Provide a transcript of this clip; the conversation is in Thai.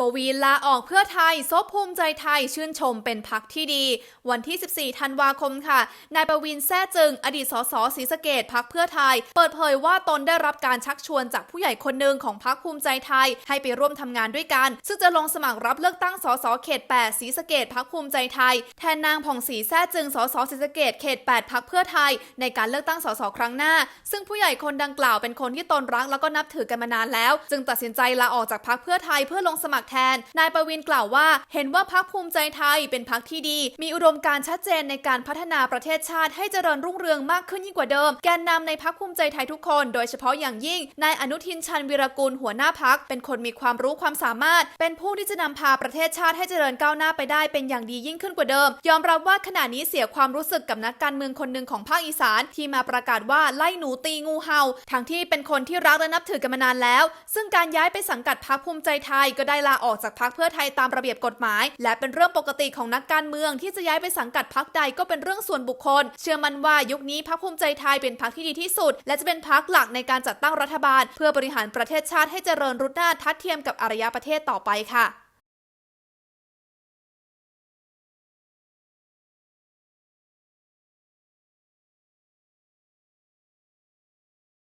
ปวีณลาออกเพื่อไทยซบภูมิใจไทยชื่นชมเป็นพักที่ดี วันที่ 14 ธันวาคมค่ะ นายปวินแซ่จึง อดีตสสศรีสะเกดพักเพื่อไทย เปิดเผยว่าตนได้รับการชักชวนจากผู้ใหญ่คนหนึ่งของพักภูมิใจไทย ให้ไปร่วมทำงานด้วยกัน ซึ่งจะลงสมัครรับเลือกตั้งสสเขต 8ศรีสะเกดพักภูมิใจไทย แทนนางผ่องศรีแซ่จึงสสศรีสะเกดเขต 8 พักเพื่อไทย ในการเลือกตั้งสสครั้งหน้า ซึ่งผู้ใหญ่คนดังกล่าวเป็นคนที่ตนรักแล้วก็นับถือกันมานานแล้ว จึงตัดสินใจลาออกจากพักเพื่อไทยเพื่อลงสมัครแทน นายประวินกล่าวว่า เห็นว่าพักภูมิใจไทยเป็นพักที่ดี มีอุดมการชัดเจนในการพัฒนาประเทศชาติให้เจริญรุ่งเรืองมากขึ้นยิ่งกว่าเดิม แกนนำในพักภูมิใจไทยทุกคน โดยเฉพาะอย่างยิ่งนายอนุทินชันวีรกุลหัวหน้าพักเป็นคนมีความรู้ความสามารถ เป็นผู้ที่จะนำพาประเทศชาติให้เจริญก้าวหน้าไปได้เป็นอย่างดียิ่งขึ้นกว่าเดิม ยอมรับว่าขณะนี้เสียความรู้สึกกับนักการเมืองคนหนึ่งของภาคอีสานที่มาประกาศว่าไล่หนูตีงูเห่าทั้งที่เป็นคนที่รักและนับถือกันมานานแล้ว ซึ่งการย้ายไปสังกัดพรรคภูมิใจไทยก็ได้ลาออกจากพักเพื่อไทยตามระเบียบกฎหมาย และเป็นเรื่องปกติของนักการเมือง ที่จะย้ายไปสังกัดพักใดก็เป็นเรื่องส่วนบุคคล เชื่อมั่นว่ายุคนี้พักภูมิใจไทยเป็นพักที่ดีที่สุด และจะเป็นพักหลักในการจัดตั้งรัฐบาล เพื่อบริหารประเทศชาติให้เจริญรุดหน้าทัดเทียมกับอารยประเทศต่อไปค่ะ